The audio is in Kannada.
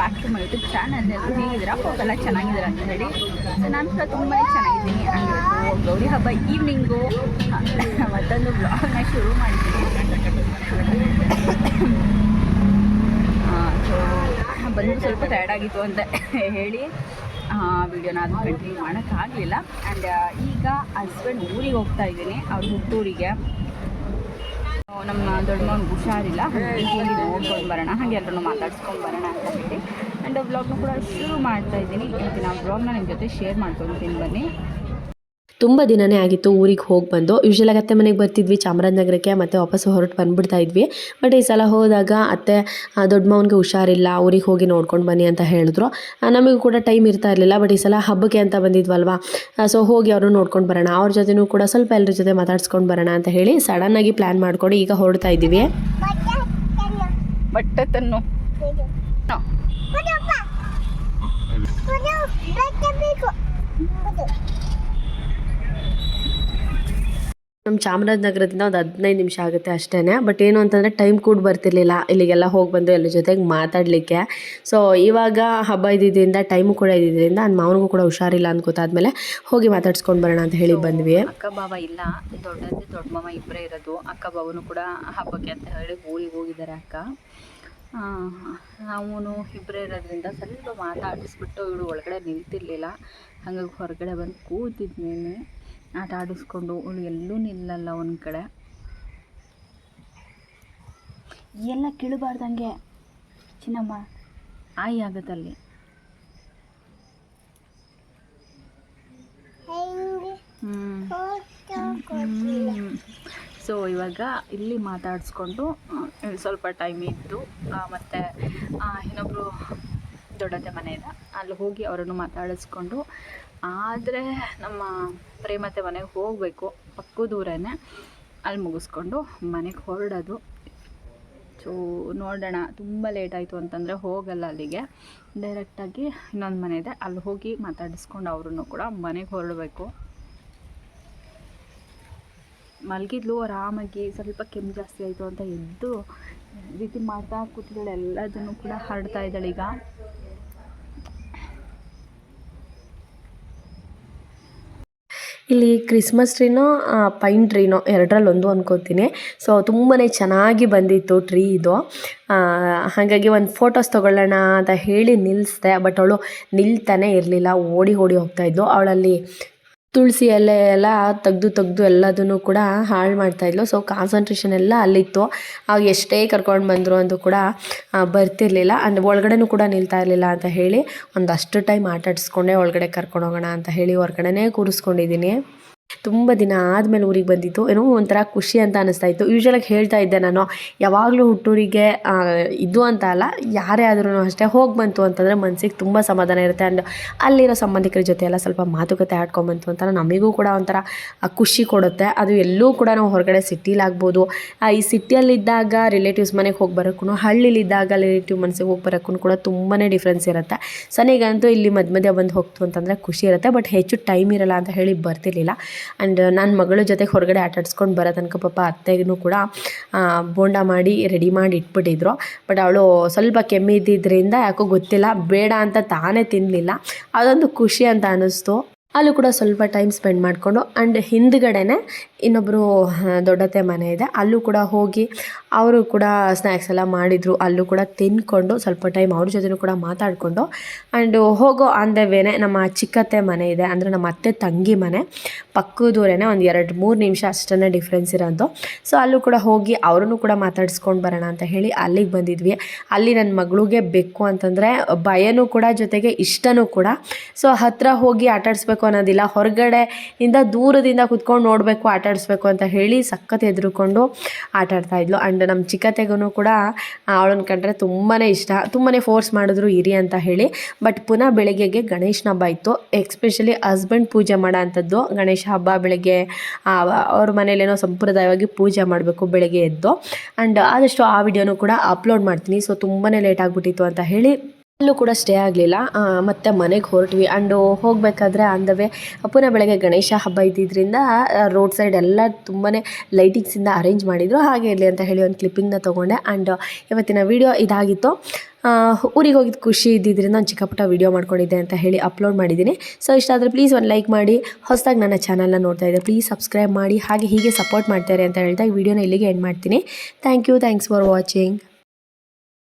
Back to my YouTube channel ಹೇಗಿದ್ದೀರಾ ಹೋಗೆಲ್ಲ ಚೆನ್ನಾಗಿದ್ದೀರಾ ಅಂತ ಹೇಳಿ. ಸೊ ನಾನು ಕೂಡ ತುಂಬಾ ಚೆನ್ನಾಗಿದ್ದೀನಿ. ಇವತ್ತು ಗೌರಿ ಹಬ್ಬ ಈವ್ನಿಂಗು ಮತ್ತೊಂದು ಬ್ಲಾಗ್ನ ಶುರು ಮಾಡಿದ್ದೀನಿ ಸೊ ಬಂದು ಸ್ವಲ್ಪ ಟಯರ್ಡ್ ಆಗಿತ್ತು ಅಂತ ಹೇಳಿ ವಿಡಿಯೋನ ಅದು ಕಂಟಿನ್ಯೂ ಮಾಡೋಕ್ಕಾಗಲಿಲ್ಲ. ಆ್ಯಂಡ್ ಈಗ ಹಸ್ಬೆಂಡ್ ಊರಿಗೆ ಹೋಗ್ತಾ ಇದ್ದೀನಿ. ಅವ್ರ ಹುಟ್ಟೂರಿಗೆ. ನಮ್ಮ ದೊಡ್ಡ ಹುಷಾರಿಲ್ಲ ನೋಡ್ಕೊಂಡು ಬರೋಣ, ಹಾಗೆ ಎಲ್ಲರೂ ಮಾತಾಡ್ಸ್ಕೊಂಡು ಬರೋಣ ಅಂತ ಹೇಳಿ ಆ್ಯಂಡ್ ವ್ಲಾಗ್ನ ಕೂಡ ಶುರು ಮಾಡ್ತಾ ಇದ್ದೀನಿ. ಇವತ್ತಿನ ವ್ಲಾಗ್ನ ನಿಮ್ಮ ಜೊತೆ ಶೇರ್ ಮಾಡ್ಕೊತೀನಿ ಬನ್ನಿ. ತುಂಬ ದಿನನೇ ಆಗಿತ್ತು ಊರಿಗೆ ಹೋಗಿ ಬಂದು. ಯೂಶ್ವಲಾಗಿ ಅತ್ತೆ ಮನೆಗೆ ಬರ್ತಿದ್ವಿ ಚಾಮರಾಜನಗರಕ್ಕೆ ಮತ್ತು ವಾಪಸ್ ಹೊರಟು ಬಂದುಬಿಡ್ತಾ ಇದ್ವಿ ಬಟ್ ಈ ಸಲ ಹೋದಾಗ ಅತ್ತೆ ದೊಡ್ಡ ಮಾವನಿಗೆ ಹುಷಾರಿಲ್ಲ ಊರಿಗೆ ಹೋಗಿ ನೋಡ್ಕೊಂಡು ಬನ್ನಿ ಅಂತ ಹೇಳಿದ್ರು. ನಮಗೂ ಕೂಡ ಟೈಮ್ ಇರ್ತಾ ಇರಲಿಲ್ಲ ಬಟ್ ಈ ಸಲ ಹಬ್ಬಕ್ಕೆ ಅಂತ ಬಂದಿದ್ವಲ್ವಾ? ಸೊ ಹೋಗಿ ಅವರು ನೋಡ್ಕೊಂಡು ಬರೋಣ ಅವ್ರ ಜೊತೆನೂ ಕೂಡ ಸ್ವಲ್ಪ ಎಲ್ಲರ ಜೊತೆ ಮಾತಾಡ್ಸ್ಕೊಂಡು ಬರೋಣ ಅಂತ ಹೇಳಿ ಸಡನ್ನಾಗಿ ಪ್ಲ್ಯಾನ್ ಮಾಡ್ಕೊಂಡು ಈಗ ಹೊರಡ್ತಾ ಇದ್ದೀವಿ. ಬಟ್ಟೆ ತನ್ನು ನಮ್ಮ ಚಾಮರಾಜನಗರದಿಂದ ಒಂದು ಹದಿನೈದು ನಿಮಿಷ ಆಗುತ್ತೆ ಅಷ್ಟೇ ಬಟ್ ಏನು ಅಂತಂದರೆ ಟೈಮ್ ಕೂಡ ಬರ್ತಿರ್ಲಿಲ್ಲ. ಇಲ್ಲಿಗೆಲ್ಲ ಹೋಗಿ ಬಂದು ಎಲ್ಲರ ಜೊತೆಗೆ ಮಾತಾಡಲಿಕ್ಕೆ. ಸೊ ಇವಾಗ ಹಬ್ಬ ಇದ್ದಿದ್ದರಿಂದ ಟೈಮು ಕೂಡ ಇದ್ದಿದ್ದರಿಂದ ನನ್ನ ಮಾವನಿಗೂ ಕೂಡ ಹುಷಾರಿಲ್ಲ ಅಂತ ಗೊತ್ತಾದ್ಮೇಲೆ ಹೋಗಿ ಮಾತಾಡ್ಸ್ಕೊಂಡು ಬರೋಣ ಅಂತ ಹೇಳಿ ಬಂದ್ವಿ. ಅಕ್ಕ ಬಾವ ಇಲ್ಲ. ದೊಡ್ಡದ್ದು ದೊಡ್ಡ ಮಾವ ಇಬ್ಬರೇ ಇರೋದು. ಅಕ್ಕ ಬಾವನು ಕೂಡ ಹಬ್ಬಕ್ಕೆ ಅಂತ ಹೇಳಿ ಊರಿಗೆ ಹೋಗಿದ್ದಾರೆ ಅಕ್ಕ. ನಾವು ಇಬ್ಬರೇ ಇರೋದ್ರಿಂದ ಸ್ವಲ್ಪ ಮಾತಾಡಿಸ್ಬಿಟ್ಟು ಇವಳು ಒಳಗಡೆ ನಿಲ್ತಿರ್ಲಿಲ್ಲ ಹಾಗಾಗಿ ಹೊರಗಡೆ ಬಂದು ಕೂತಿದ್ಮೇಲೆ ಆಟ ಆಡಿಸ್ಕೊಂಡು ಅವಳು ಎಲ್ಲೂ ನಿಲ್ಲಲ್ಲ ಒಂದು ಕಡೆ. ಎಲ್ಲ ಕೀಳಬಾರ್ದಂಗೆ ಚಿನ್ನಮ್ಮ. ಆಯಿ ಆಗದಲ್ಲಿ ಸೊ ಇವಾಗ ಇಲ್ಲಿ ಮಾತಾಡಿಸ್ಕೊಂಡು ಸ್ವಲ್ಪ ಟೈಮ್ ಇದ್ದು ಮತ್ತು ಮತ್ತೆ ಆ, ಇನ್ನೊಬ್ರು ದೊಡ್ಡತ್ತೆ ಮನೆ ಇದೆ. ಅಲ್ಲಿ ಹೋಗಿ ಅವರನ್ನು ಮಾತಾಡಿಸ್ಕೊಂಡು ಆದರೆ ನಮ್ಮ ಪ್ರೇಮತೆ ಮನೆಗೆ ಹೋಗಬೇಕು. ಪಕ್ಕದ ದೂರನೇ. ಅಲ್ಲಿ ಮುಗಿಸ್ಕೊಂಡು ಮನೆಗೆ ಹೊರಡೋದು. ಸೊ ನೋಡೋಣ. ತುಂಬ ಲೇಟ್ ಆಯಿತು ಅಂತಂದರೆ ಹೋಗಲ್ಲ ಅಲ್ಲಿಗೆ. ಡೈರೆಕ್ಟಾಗಿ ಇನ್ನೊಂದು ಮನೆ ಇದೆ. ಅಲ್ಲಿ ಹೋಗಿ ಮಾತಾಡಿಸ್ಕೊಂಡು ಅವ್ರೂ ಕೂಡ ಮನೆಗೆ ಹೊರಡಬೇಕು. ಮಲಗಿದ್ಲು, ಆರಾಮಾಗಿ ಸ್ವಲ್ಪ ಕೆಮ್ಮು ಜಾಸ್ತಿ ಆಯಿತು ಅಂತ ಎದ್ದು ರೀತಿ ಮಾಡ್ತಾ ಕೂತಿದ್ದಾಳೆ. ಎಲ್ಲದನ್ನು ಕೂಡ ಹರಡ್ತಾ ಇದ್ದಾಳೆ ಈಗ. ಇಲ್ಲಿ ಕ್ರಿಸ್ಮಸ್ ಟ್ರೀನೋ ಪೈನ್ ಟ್ರೀನೋ ಎರಡರಲ್ಲಿ ಒಂದು ಅನ್ಕೋತೀನಿ. ಸೊ ತುಂಬಾ ಚೆನ್ನಾಗಿ ಬಂದಿತ್ತು ಟ್ರೀ ಇದು. ಹಾಗಾಗಿ ಒಂದು ಫೋಟೋಸ್ ತೊಗೊಳ್ಳೋಣ ಅಂತ ಹೇಳಿ ನಿಲ್ಲಿಸ್ದೆ ಬಟ್ ಅವಳು ನಿಲ್ತಾನೆ ಇರಲಿಲ್ಲ. ಓಡಿ ಓಡಿ ಹೋಗ್ತಾ ಇದ್ಲು. ಅವಳಲ್ಲಿ ತುಳಸಿ ಎಲೆ ಎಲ್ಲ ತೆಗ್ದು ತೆಗ್ದು ಎಲ್ಲದನ್ನು ಕೂಡ ಹಾಳು ಮಾಡ್ತಾಯಿದ್ಲು ಸೊ ಕಾನ್ಸಂಟ್ರೇಷನ್ ಎಲ್ಲ ಅಲ್ಲಿತ್ತು. ಆಗ ಎಷ್ಟೇ ಕರ್ಕೊಂಡು ಬಂದರು ಅಂತ ಕೂಡ ಬರ್ತಿರಲಿಲ್ಲ. ಆ್ಯಂಡ್ ಒಳಗಡೆನೂ ಕೂಡ ನಿಲ್ತಾ ಇರಲಿಲ್ಲ ಅಂತ ಹೇಳಿ ಒಂದಷ್ಟು ಟೈಮ್ ಆಟಾಡಿಸ್ಕೊಂಡೆ, ಒಳಗಡೆ ಕರ್ಕೊಂಡು ಹೋಗೋಣ ಅಂತ ಹೇಳಿ ಹೊರ್ಗಡೆನೇ ಕೂರಿಸ್ಕೊಂಡಿದ್ದೀನಿ. ತುಂಬ ದಿನ ಆದಮೇಲೆ ಊರಿಗೆ ಬಂದಿತ್ತು. ಏನೋ ಒಂಥರ ಖುಷಿ ಅಂತ ಅನ್ನಿಸ್ತಾ ಇತ್ತು. ಯೂಶ್ವಲಾಗಿ ಹೇಳ್ತಾ ಇದ್ದೆ ನಾನು, ಯಾವಾಗಲೂ ಹುಟ್ಟೂರಿಗೆ ಇದು ಅಂತ ಅಲ್ಲ, ಯಾರೇ ಆದ್ರೂ ಅಷ್ಟೇ ಹೋಗಿ ಬಂತು ಅಂತಂದರೆ ಮನಸ್ಸಿಗೆ ತುಂಬ ಸಮಾಧಾನ ಇರುತ್ತೆ. ಆ್ಯಂಡ್ ಅಲ್ಲಿರೋ ಸಂಬಂಧಿಕರ ಜೊತೆ ಎಲ್ಲ ಸ್ವಲ್ಪ ಮಾತುಕತೆ ಆಡ್ಕೊಂಬಂತು ಅಂತ ನಮಗೂ ಕೂಡ ಒಂಥರ ಖುಷಿ ಕೊಡುತ್ತೆ. ಅದು ಎಲ್ಲೂ ಕೂಡ ನಾವು ಹೊರಗಡೆ ಸಿಟಿಲಾಗ್ಬೋದು ಈ ಸಿಟಿಯಲ್ಲಿದ್ದಾಗ ರಿಲೇಟಿವ್ಸ್ ಮನೆಗೆ ಹೋಗಿ ಬರೋಕ್ಕೂ ಹಳ್ಳಿಲಿದ್ದಾಗ ರಿಲೇಟಿವ್ ಮನಸ್ಸಿಗೆ ಹೋಗಿ ಬರೋಕ್ಕೂ ಕೂಡ ತುಂಬಾ ಡಿಫ್ರೆನ್ಸ್ ಇರುತ್ತೆ. ಸನಿಗಂತೂ ಇಲ್ಲಿ ಮಧ್ಯ ಮಧ್ಯ ಬಂದು ಹೋಗ್ತು ಅಂತಂದರೆ ಖುಷಿ ಇರುತ್ತೆ. ಬಟ್ ಹೆಚ್ಚು ಟೈಮ್ ಇರಲ್ಲ ಅಂತ ಹೇಳಿ ಬರ್ತಿರ್ಲಿಲ್ಲ. ಆ್ಯಂಡ್ ನನ್ನ ಮಗಳ ಜೊತೆ ಹೊರಗಡೆ ಆಟ ಆಡ್ಸ್ಕೊಂಡು ಬರೋ ತನಕ ಪಾಪ ಅತ್ತೆಗೂ ಕೂಡ ಬೋಂಡ ಮಾಡಿ ರೆಡಿ ಮಾಡಿ ಇಟ್ಬಿಟ್ಟಿದ್ರು. ಬಟ್ ಅವಳು ಸ್ವಲ್ಪ ಕೆಮ್ಮಿದ್ದಿದ್ದರಿಂದ ಯಾಕೋ ಗೊತ್ತಿಲ್ಲ, ಬೇಡ ಅಂತ ತಾನೇ ತಿನ್ನಲಿಲ್ಲ ಅದೊಂದು ಖುಷಿ ಅಂತ ಅನ್ನಿಸ್ತು ಅಲ್ಲೂ ಕೂಡ ಸ್ವಲ್ಪ ಟೈಮ್ ಸ್ಪೆಂಡ್ ಮಾಡಿಕೊಂಡು ಆ್ಯಂಡ್ ಹಿಂದ್ಗಡೆನೆ ಇನ್ನೊಬ್ಬರು ದೊಡ್ಡತ್ತೆ ಮನೆ ಇದೆ. ಅಲ್ಲೂ ಕೂಡ ಹೋಗಿ ಅವರು ಕೂಡ ಸ್ನ್ಯಾಕ್ಸ್ ಎಲ್ಲ ಮಾಡಿದರು. ಅಲ್ಲೂ ಕೂಡ ತಿನ್ಕೊಂಡು ಸ್ವಲ್ಪ ಟೈಮ್ ಅವ್ರ ಜೊತೆನೂ ಕೂಡ ಮಾತಾಡಿಕೊಂಡು ಆ್ಯಂಡ್ ಹೋಗೋ ಆನ್ ವೇನೆ ನಮ್ಮ ಚಿಕ್ಕತ್ತೆ ಮನೆ ಇದೆ. ಅಂದರೆ ನಮ್ಮ ಅತ್ತೆ ತಂಗಿ ಮನೆ. ಪಕ್ಕದೂರೇನೆ ಒಂದು ಎರಡು ಮೂರು ನಿಮಿಷ ಅಷ್ಟನ್ನೇ ಡಿಫ್ರೆನ್ಸ್ ಇರೋದು. ಸೊ ಅಲ್ಲೂ ಕೂಡ ಹೋಗಿ ಅವರನ್ನು ಕೂಡ ಮಾತಾಡಿಸ್ಕೊಂಡು ಬರೋಣ ಅಂತ ಹೇಳಿ ಅಲ್ಲಿಗೆ ಬಂದಿದ್ವಿ. ಅಲ್ಲಿ ನನ್ನ ಮಗಳಿಗೆ ಬೇಕು ಅಂತಂದರೆ ಭಯನೂ ಕೂಡ ಜೊತೆಗೆ ಇಷ್ಟನೂ ಕೂಡ. ಸೊ ಹತ್ತಿರ ಹೋಗಿ ಆಟಾಡಿಸ್ಬೇಕು ಅನ್ನೋದಿಲ್ಲ. ಹೊರಗಡೆ ದೂರದಿಂದ ಕುತ್ಕೊಂಡು ನೋಡಬೇಕು ಆಟಾಡಿಸ್ಬೇಕು ಅಂತ ಹೇಳಿ ಸಖತ್ ಎದುರುಕೊಂಡು ಆಟಾಡ್ತಾ ಇದ್ಲು. ಆ್ಯಂಡ್ ನಮ್ಮ ಚಿಕ್ಕತೆಗೂ ಕೂಡ ಅವಳನ್ನ ಕಂಡ್ರೆ ತುಂಬಾ ಇಷ್ಟ. ತುಂಬಾ ಫೋರ್ಸ್ ಮಾಡಿದ್ರು ಇರಿ ಅಂತ ಹೇಳಿ. ಬಟ್ ಪುನಃ ಬೆಳಗ್ಗೆಗೆ ಗಣೇಶನ ಹಬ್ಬ ಇತ್ತು. ಎಕ್ಸ್ಪೆಷಲಿ ಹಸ್ಬೆಂಡ್ ಪೂಜೆ ಮಾಡೋ ಗಣೇಶ ಹಬ್ಬ ಬೆಳಗ್ಗೆ ಅವ್ರ ಮನೇಲೇನೋ ಸಂಪ್ರದಾಯವಾಗಿ ಪೂಜೆ ಮಾಡಬೇಕು ಬೆಳಗ್ಗೆ ಎದ್ದು. ಆ್ಯಂಡ್ ಆದಷ್ಟು ಆ ವಿಡಿಯೋನು ಕೂಡ ಅಪ್ಲೋಡ್ ಮಾಡ್ತೀನಿ. ಸೊ ತುಂಬಾ ಲೇಟ್ ಆಗಿಬಿಟ್ಟಿತ್ತು ಅಂತ ಹೇಳಿ ಅಲ್ಲೂ ಕೂಡ ಸ್ಟೇ ಆಗಲಿಲ್ಲ. ಮತ್ತು ಮನೆಗೆ ಹೊರಟ್ವಿ. ಆ್ಯಂಡು ಹೋಗಬೇಕಾದ್ರೆ ಆನ್ ದ ವೇ ಪುನಃ ಬೆಳಗ್ಗೆ ಗಣೇಶ ಹಬ್ಬ ಇದ್ದಿದ್ದರಿಂದ ರೋಡ್ ಸೈಡ್ ಎಲ್ಲ ತುಂಬಾ ಲೈಟಿಂಗ್ಸಿಂದ ಅರೇಂಜ್ ಮಾಡಿದರು. ಹಾಗೆ ಇರಲಿ ಅಂತ ಹೇಳಿ ಒಂದು ಕ್ಲಿಪ್ಪಿಂಗ್ನ ತೊಗೊಂಡೆ. ಆ್ಯಂಡ್ ಇವತ್ತಿನ ವಿಡಿಯೋ ಇದಾಗಿತ್ತು. ಊರಿಗೆ ಹೋಗಿದ್ದು ಖುಷಿ ಇದ್ದಿದ್ದರಿಂದ ಒಂದು ಚಿಕ್ಕಪುಟ್ಟ ವಿಡಿಯೋ ಮಾಡ್ಕೊಂಡಿದ್ದೆ ಅಂತ ಹೇಳಿ ಅಪ್ಲೋಡ್ ಮಾಡಿದ್ದೀನಿ. ಸೊ ಇಷ್ಟ ಆದರೆ ಪ್ಲೀಸ್ ಒಂದು ಲೈಕ್ ಮಾಡಿ. ಹೊಸದಾಗಿ ನನ್ನ ಚಾನಲ್ನ ನೋಡ್ತಾ ಇದ್ದೆ ಪ್ಲೀಸ್ ಸಬ್ಸ್ಕ್ರೈಬ್ ಮಾಡಿ. ಹಾಗೆ ಹೀಗೆ ಸಪೋರ್ಟ್ ಮಾಡ್ತಾರೆ ಅಂತ ಹೇಳ್ತಾ ಈ ವಿಡಿಯೋನ ಇಲ್ಲಿಗೆ ಎಂಡ್ ಮಾಡ್ತೀನಿ. Thank you thanks for watching